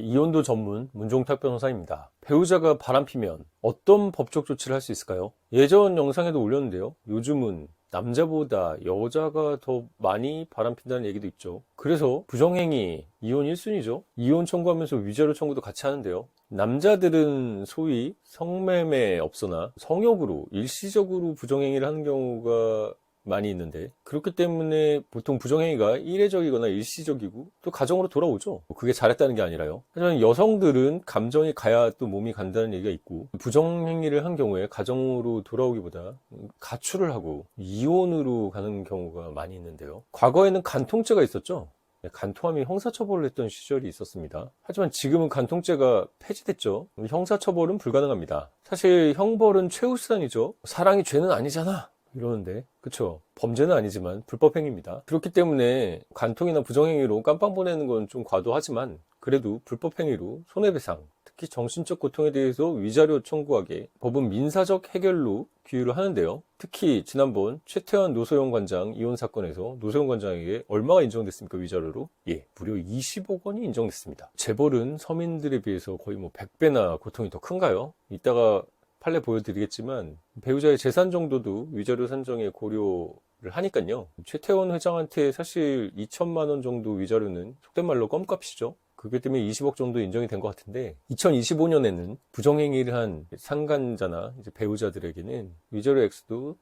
이혼도 전문 문종탁 변호사입니다. 배우자가 바람피면 어떤 법적 조치를 할 수 있을까요? 예전 영상에도 올렸는데요. 요즘은 남자보다 여자가 더 많이 바람핀다는 얘기도 있죠. 그래서 부정행위 이혼 1순위죠. 이혼 청구하면서 위자료 청구도 같이 하는데요. 남자들은 소위 성매매 업소나 성욕으로 일시적으로 부정행위를 하는 경우가 많이 있는데 그렇기 때문에 보통 부정행위가 일회적이거나 일시적이고 또 가정으로 돌아오죠. 그게 잘했다는 게 아니라요. 하지만 여성들은 감정이 가야 또 몸이 간다는 얘기가 있고 부정행위를 한 경우에 가정으로 돌아오기보다 가출을 하고 이혼으로 가는 경우가 많이 있는데요. 과거에는 간통죄가 있었죠. 간통함이 형사처벌을 했던 시절이 있었습니다. 하지만 지금은 간통죄가 폐지됐죠. 형사처벌은 불가능합니다. 사실 형벌은 최우수단이죠. 사랑이 죄는 아니잖아. 이러는데. 그쵸? 범죄는 아니지만 불법 행위입니다. 그렇기 때문에 간통이나 부정행위로 깜빵 보내는 건 좀 과도하지만 그래도 불법 행위로 손해배상 특히 정신적 고통에 대해서 위자료 청구하게 법은 민사적 해결로 규율을 하는데요. 특히 지난번 최태환 노소영 관장 이혼 사건에서 노소영 관장에게 얼마가 인정됐습니까? 위자료로? 예 무려 20억 원이 인정됐습니다. 재벌은 서민들에 비해서 거의 뭐 100배나 고통이 더 큰가요? 이따가 판례 보여드리겠지만 배우자의 재산 정도도 위자료 산정에 고려를 하니까요. 최태원 회장한테 사실 2천만 원 정도 위자료는 속된 말로 껌값이죠. 그렇기 때문에 20억 정도 인정이 된 것 같은데 2025년에는 부정행위를 한 상간자나 배우자들에게는 위자료 액수도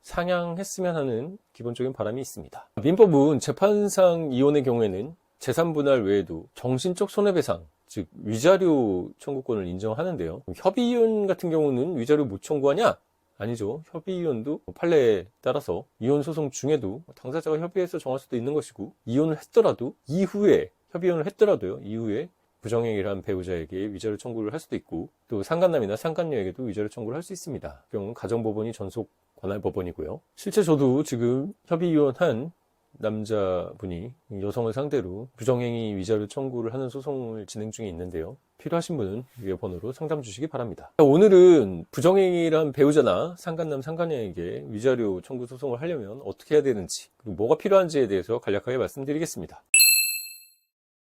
상향했으면 하는 기본적인 바람이 있습니다. 민법은 재판상 이혼의 경우에는 재산 분할 외에도 정신적 손해배상, 즉 위자료 청구권을 인정하는데요. 협의이혼 같은 경우는 위자료 못 청구하냐? 아니죠. 협의이혼도 판례에 따라서 이혼 소송 중에도 당사자가 협의해서 정할 수도 있는 것이고 이혼을 했더라도 이후에 협의이혼을 했더라도요. 이후에 부정행위를 한 배우자에게 위자료 청구를 할 수도 있고 또 상간남이나 상간녀에게도 위자료 청구를 할 수 있습니다. 그 경우는 가정법원이 전속 관할 법원이고요. 실제 저도 지금 협의이혼한 남자분이 여성을 상대로 부정행위 위자료 청구를 하는 소송을 진행 중에 있는데요. 필요하신 분은 위에 번호로 상담 주시기 바랍니다. 오늘은 부정행위란 배우자나 상간남 상간녀에게 위자료 청구 소송을 하려면 어떻게 해야 되는지 그리고 뭐가 필요한지에 대해서 간략하게 말씀드리겠습니다.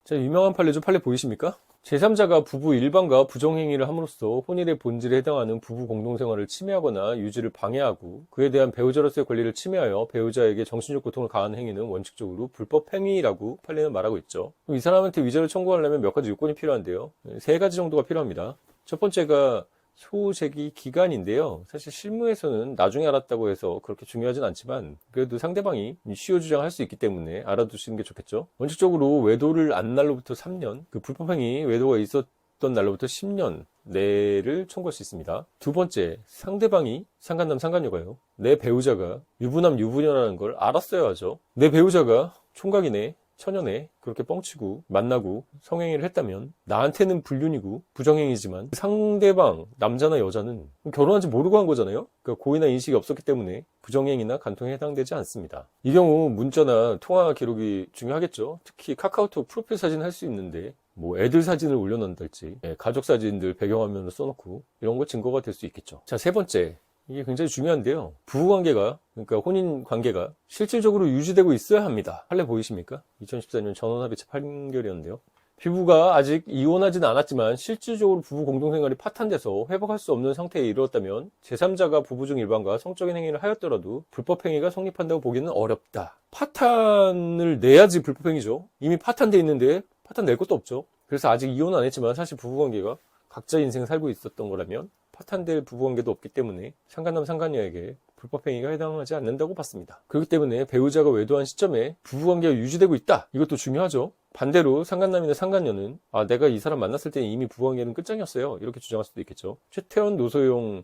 자, 유명한 판례죠. 판례 보이십니까? 제3자가 부부 일반과 부정행위를 함으로써 혼인의 본질에 해당하는 부부 공동생활을 침해하거나 유지를 방해하고 그에 대한 배우자로서의 권리를 침해하여 배우자에게 정신적 고통을 가하는 행위는 원칙적으로 불법 행위라고 판례는 말하고 있죠. 이 사람한테 위자료 청구하려면 몇 가지 요건이 필요한데요. 세 가지 정도가 필요합니다. 첫 번째가 소제기 기간인데요. 사실 실무에서는 나중에 알았다고 해서 그렇게 중요하진 않지만 그래도 상대방이 시효 주장할 수 있기 때문에 알아두시는 게 좋겠죠. 원칙적으로 외도를 안 날로부터 3년, 그 불법행위 외도가 있었던 날로부터 10년 내를 청구할 수 있습니다. 두 번째, 상대방이 상간남 상간녀가요. 내 배우자가 유부남 유부녀라는 걸 알았어야 하죠. 내 배우자가 총각이네 천연에 그렇게 뻥치고 만나고 성행위를 했다면 나한테는 불륜이고 부정행위지만 상대방 남자나 여자는 결혼한지 모르고 한 거잖아요. 그러니까 고의나 인식이 없었기 때문에 부정행위나 간통에 해당되지 않습니다. 이 경우 문자나 통화 기록이 중요하겠죠. 특히 카카오톡 프로필 사진 할 수 있는데 뭐 애들 사진을 올려놓는달지 예, 가족 사진들 배경화면으로 써놓고 이런 거 증거가 될 수 있겠죠. 자 세 번째 이게 굉장히 중요한데요. 부부관계가 그러니까 혼인 관계가 실질적으로 유지되고 있어야 합니다. 판례 보이십니까? 2014년 전원합의체 판결이었는데요. 피부가 아직 이혼하진 않았지만 실질적으로 부부 공동생활이 파탄돼서 회복할 수 없는 상태에 이르렀다면 제3자가 부부 중 일반과 성적인 행위를 하였더라도 불법행위가 성립한다고 보기는 어렵다. 파탄을 내야지 불법행위죠. 이미 파탄돼 있는데 파탄 낼 것도 없죠. 그래서 아직 이혼 안 했지만 사실 부부관계가 각자 인생 살고 있었던 거라면 파탄될 부부관계도 없기 때문에 상간남 상간녀에게 불법행위가 해당하지 않는다고 봤습니다. 그렇기 때문에 배우자가 외도한 시점에 부부관계가 유지되고 있다. 이것도 중요하죠. 반대로 상간남이나 상간녀는 아 내가 이 사람 만났을 때 이미 부부관계는 끝장이었어요. 이렇게 주장할 수도 있겠죠. 최태원 노소용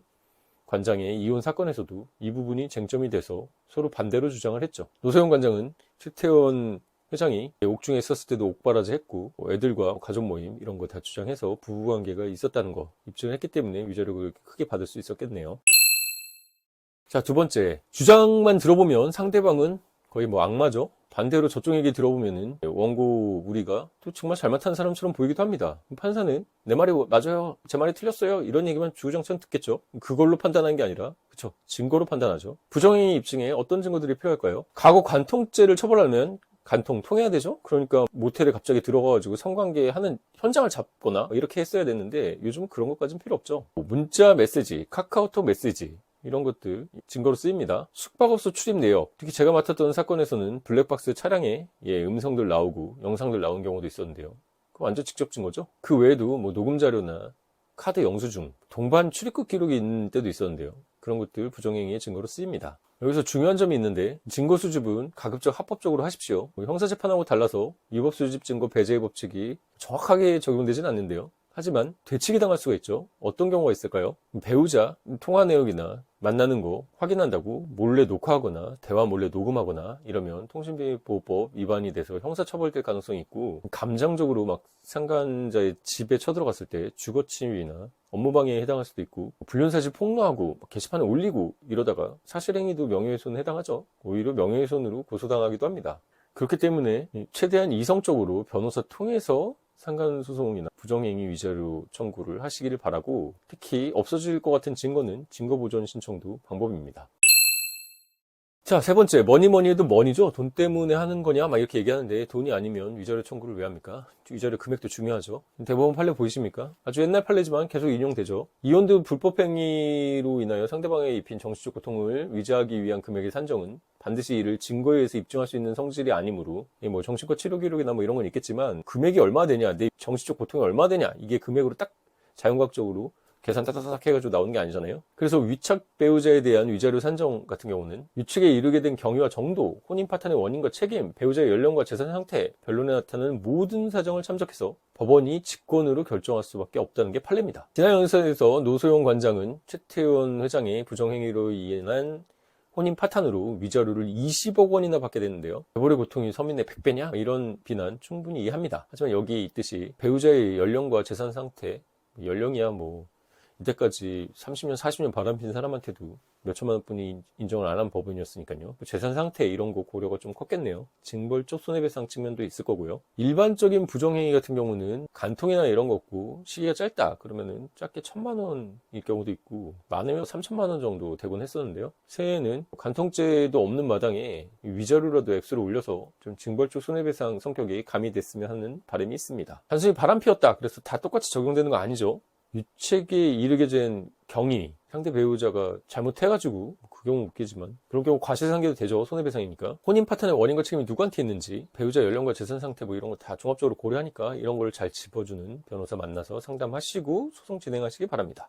관장의 이혼 사건에서도 이 부분이 쟁점이 돼서 서로 반대로 주장을 했죠. 노소영 관장은 최태원 회장이 옥중에 있었을 때도 옥바라지 했고 뭐 애들과 가족 모임 이런 거 다 주장해서 부부관계가 있었다는 거 입증을 했기 때문에 위자료를 크게 받을 수 있었겠네요. 자, 두 번째. 주장만 들어보면 상대방은 거의 뭐 악마죠. 반대로 저쪽 얘기 들어보면은 원고 우리가 또 정말 잘못한 사람처럼 보이기도 합니다. 판사는 내 말이 맞아요. 제 말이 틀렸어요. 이런 얘기만 주구장창 듣겠죠. 그걸로 판단하는 게 아니라 그쵸 증거로 판단하죠. 부정행위 입증에 어떤 증거들이 필요할까요? 과거 관통죄를 처벌하면 간통 통해야 되죠? 그러니까 모텔에 갑자기 들어가가지고 성관계 하는 현장을 잡거나 이렇게 했어야 됐는데 요즘은 그런 것까지는 필요 없죠. 뭐 문자 메시지, 카카오톡 메시지, 이런 것들 증거로 쓰입니다. 숙박업소 출입 내역, 특히 제가 맡았던 사건에서는 블랙박스 차량에 예, 음성들 나오고 영상들 나온 경우도 있었는데요. 그 완전 직접 증거죠. 그 외에도 뭐 녹음 자료나 카드 영수증, 동반 출입국 기록이 있는 때도 있었는데요. 그런 것들 부정행위의 증거로 쓰입니다. 여기서 중요한 점이 있는데 증거 수집은 가급적 합법적으로 하십시오. 뭐 형사재판하고 달라서 위법 수집 증거 배제 법칙이 정확하게 적용되진 않는데요. 하지만 되치기 당할 수가 있죠. 어떤 경우가 있을까요? 배우자 통화 내역이나 만나는 거 확인한다고 몰래 녹화하거나 대화 몰래 녹음하거나 이러면 통신비보호법 위반이 돼서 형사처벌될 가능성이 있고 감정적으로 막 상간자의 집에 쳐들어갔을 때 주거침입이나 업무방해에 해당할 수도 있고 불륜사실 폭로하고 게시판에 올리고 이러다가 사실행위도 명예훼손에 해당하죠. 오히려 명예훼손으로 고소당하기도 합니다. 그렇기 때문에 최대한 이성적으로 변호사 통해서 상간소송이나 부정행위 위자료 청구를 하시기를 바라고 특히 없어질 것 같은 증거는 증거보전 신청도 방법입니다. 자, 세 번째, 뭐니 뭐니 해도 머니죠. 돈 때문에 하는 거냐, 막 이렇게 얘기하는데, 돈이 아니면 위자료 청구를 왜 합니까? 위자료 금액도 중요하죠. 대법원 판례 보이십니까? 아주 옛날 판례지만 계속 인용되죠. 이혼도 불법 행위로 인하여 상대방에 입힌 정신적 고통을 위자하기 위한 금액의 산정은 반드시 이를 증거에 의해서 입증할 수 있는 성질이 아니므로, 이뭐 정신과 치료 기록이나 뭐 이런 건 있겠지만, 금액이 얼마 되냐, 내 정신적 고통이 얼마 되냐, 이게 금액으로 딱 자연과학적으로 계산 따다닥 해가지고 나오는 게 아니잖아요. 그래서 위착 배우자에 대한 위자료 산정 같은 경우는 유축에 이르게 된 경위와 정도, 혼인 파탄의 원인과 책임, 배우자의 연령과 재산 상태, 변론에 나타나는 모든 사정을 참작해서 법원이 직권으로 결정할 수밖에 없다는 게 판례입니다. 지난 영상에서 노소영 관장은 최태원 회장의 부정행위로 인한 혼인 파탄으로 위자료를 20억 원이나 받게 됐는데요. 배벌의 고통이 서민의 100배냐? 이런 비난 충분히 이해합니다. 하지만 여기 있듯이 배우자의 연령과 재산 상태, 연령이야 뭐 이때까지 30년, 40년 바람핀 사람한테도 몇 천만 원뿐이 인정을 안 한 법원이었으니까요. 재산 상태 이런 거 고려가 좀 컸겠네요. 징벌적 손해배상 측면도 있을 거고요. 일반적인 부정행위 같은 경우는 간통이나 이런 거 없고 시기가 짧다 그러면은 짧게 천만 원일 경우도 있고 많으면 3천만 원 정도 되곤 했었는데요. 새해에는 간통죄도 없는 마당에 위자료라도 액수를 올려서 좀 징벌적 손해배상 성격이 가미됐으면 하는 바람이 있습니다. 단순히 바람 피웠다 그래서 다 똑같이 적용되는 거 아니죠. 유책에 이르게 된 경위, 상대 배우자가 잘못해가지고 그 경우 웃기지만 그런 경우 과실상계도 되죠 손해배상이니까 혼인 파탄의 원인과 책임이 누구한테 있는지 배우자 연령과 재산 상태 뭐 이런 거 다 종합적으로 고려하니까 이런 걸 잘 짚어주는 변호사 만나서 상담하시고 소송 진행하시기 바랍니다.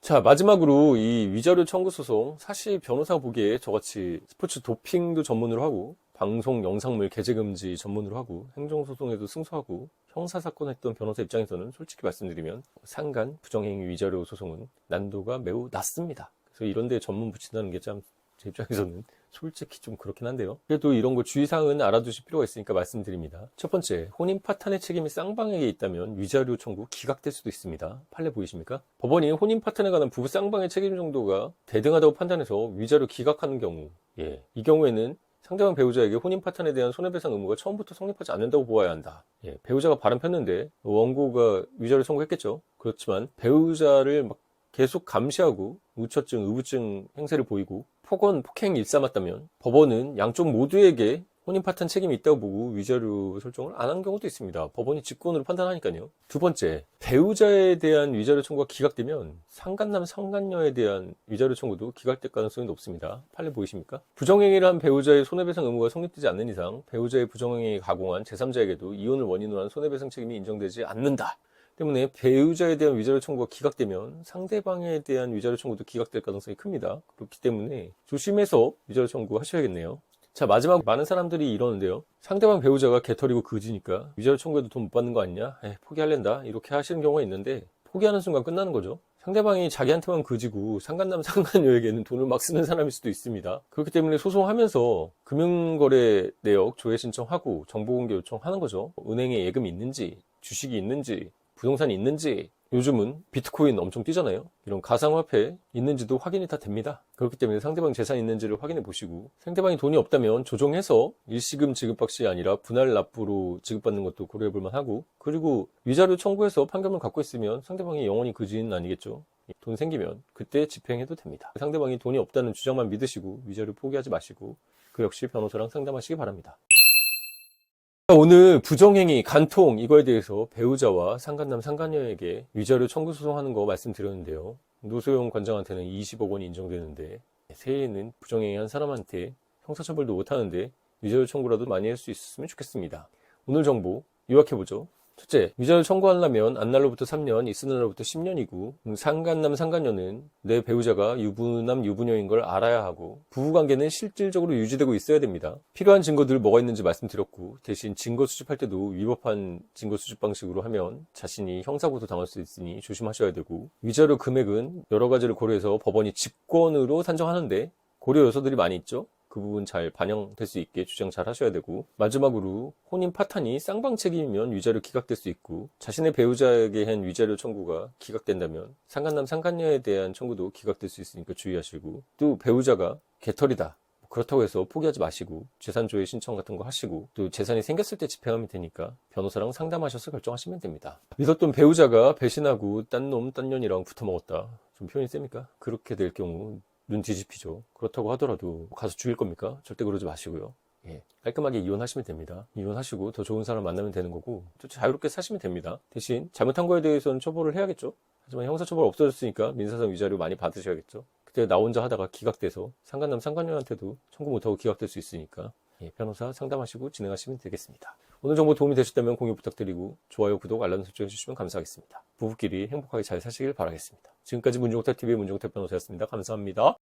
자 마지막으로 이 위자료 청구 소송 사실 변호사가 보기에 저같이 스포츠 도핑도 전문으로 하고 방송 영상물 게재 금지 전문으로 하고 행정소송에도 승소하고 형사사건 했던 변호사 입장에서는 솔직히 말씀드리면 상간 부정행위 위자료 소송은 난도가 매우 낮습니다. 그래서 이런 데 전문 붙인다는 게 참 제 입장에서는 솔직히 좀 그렇긴 한데요. 그래도 이런 거 주의사항은 알아두실 필요가 있으니까 말씀드립니다. 첫 번째, 혼인 파탄의 책임이 쌍방에게 있다면 위자료 청구 기각될 수도 있습니다. 판례 보이십니까? 법원이 혼인 파탄에 관한 부부 쌍방의 책임 정도가 대등하다고 판단해서 위자료 기각하는 경우, 예, 이 경우에는 상대방 배우자에게 혼인 파탄에 대한 손해배상 의무가 처음부터 성립하지 않는다고 보아야 한다. 예, 배우자가 바람 폈는데 원고가 위자료 청구했겠죠. 그렇지만 배우자를 막 계속 감시하고 우처증, 의부증 행세를 보이고 폭언, 폭행 일삼았다면 법원은 양쪽 모두에게 혼인 파탄 책임이 있다고 보고 위자료 설정을 안 한 경우도 있습니다. 법원이 직권으로 판단하니까요. 두 번째, 배우자에 대한 위자료 청구가 기각되면 상간남, 상간녀에 대한 위자료 청구도 기각될 가능성이 높습니다. 판례 보이십니까? 부정행위를 한 배우자의 손해배상 의무가 성립되지 않는 이상 배우자의 부정행위 가공한 제3자에게도 이혼을 원인으로 한 손해배상 책임이 인정되지 않는다. 때문에 배우자에 대한 위자료 청구가 기각되면 상대방에 대한 위자료 청구도 기각될 가능성이 큽니다. 그렇기 때문에 조심해서 위자료 청구하셔야겠네요. 자 마지막 많은 사람들이 이러는데요. 상대방 배우자가 개털이고 그지니까 위자료 청구해도 돈 못 받는 거 아니냐? 에 포기할랜다 이렇게 하시는 경우가 있는데 포기하는 순간 끝나는 거죠. 상대방이 자기한테만 그지고 상간남 상간녀에게는 돈을 막 쓰는 사람일 수도 있습니다. 그렇기 때문에 소송하면서 금융거래 내역 조회 신청하고 정보공개 요청하는 거죠. 은행에 예금이 있는지 주식이 있는지 부동산이 있는지 요즘은 비트코인 엄청 뛰잖아요. 이런 가상화폐 있는지도 확인이 다 됩니다. 그렇기 때문에 상대방 재산이 있는지를 확인해 보시고 상대방이 돈이 없다면 조정해서 일시금 지급박이 아니라 분할 납부로 지급받는 것도 고려해 볼 만 하고 그리고 위자료 청구해서 판결문 갖고 있으면 상대방이 영원히 그지는 아니겠죠. 돈 생기면 그때 집행해도 됩니다. 상대방이 돈이 없다는 주장만 믿으시고 위자료 포기하지 마시고 그 역시 변호사랑 상담하시기 바랍니다. 오늘 부정행위, 간통 이거에 대해서 배우자와 상간남, 상간녀에게 위자료 청구 소송하는 거 말씀드렸는데요. 노소영 관장한테는 20억 원이 인정되는데 새해에는 부정행위 한 사람한테 형사처벌도 못하는데 위자료 청구라도 많이 할 수 있었으면 좋겠습니다. 오늘 정보 요약해보죠. 첫째, 위자료 청구하려면 안날로부터 3년, 있은 날로부터 10년이고 음, 상간남, 상간녀는 내 배우자가 유부남, 유부녀인 걸 알아야 하고 부부관계는 실질적으로 유지되고 있어야 됩니다. 필요한 증거들 뭐가 있는지 말씀드렸고 대신 증거 수집할 때도 위법한 증거 수집 방식으로 하면 자신이 형사고소 당할 수 있으니 조심하셔야 되고 위자료 금액은 여러 가지를 고려해서 법원이 직권으로 산정하는데 고려 요소들이 많이 있죠. 그 부분 잘 반영될 수 있게 주장 잘 하셔야 되고 마지막으로 혼인 파탄이 쌍방 책임이면 위자료 기각될 수 있고 자신의 배우자에게 한 위자료 청구가 기각된다면 상간남 상간녀에 대한 청구도 기각될 수 있으니까 주의하시고 또 배우자가 개털이다 그렇다고 해서 포기하지 마시고 재산 조회 신청 같은 거 하시고 또 재산이 생겼을 때 집행하면 되니까 변호사랑 상담하셔서 결정하시면 됩니다. 믿었던 배우자가 배신하고 딴 놈, 딴 년이랑 붙어먹었다. 좀 표현이 셉니까? 그렇게 될 경우 눈 뒤집히죠. 그렇다고 하더라도 가서 죽일 겁니까? 절대 그러지 마시고요. 예, 깔끔하게 이혼하시면 됩니다. 이혼하시고 더 좋은 사람 만나면 되는 거고 또 자유롭게 사시면 됩니다. 대신 잘못한 거에 대해서는 처벌을 해야겠죠. 하지만 형사처벌 없어졌으니까 민사상 위자료 많이 받으셔야겠죠. 그때 나 혼자 하다가 기각돼서 상간남 상간녀한테도 청구 못하고 기각될 수 있으니까 예, 변호사 상담하시고 진행하시면 되겠습니다. 오늘 정보 도움이 되셨다면 공유 부탁드리고 좋아요, 구독, 알람 설정 해주시면 감사하겠습니다. 부부끼리 행복하게 잘 사시길 바라겠습니다. 지금까지 문종탁TV의 문종탁 변호사였습니다. 감사합니다.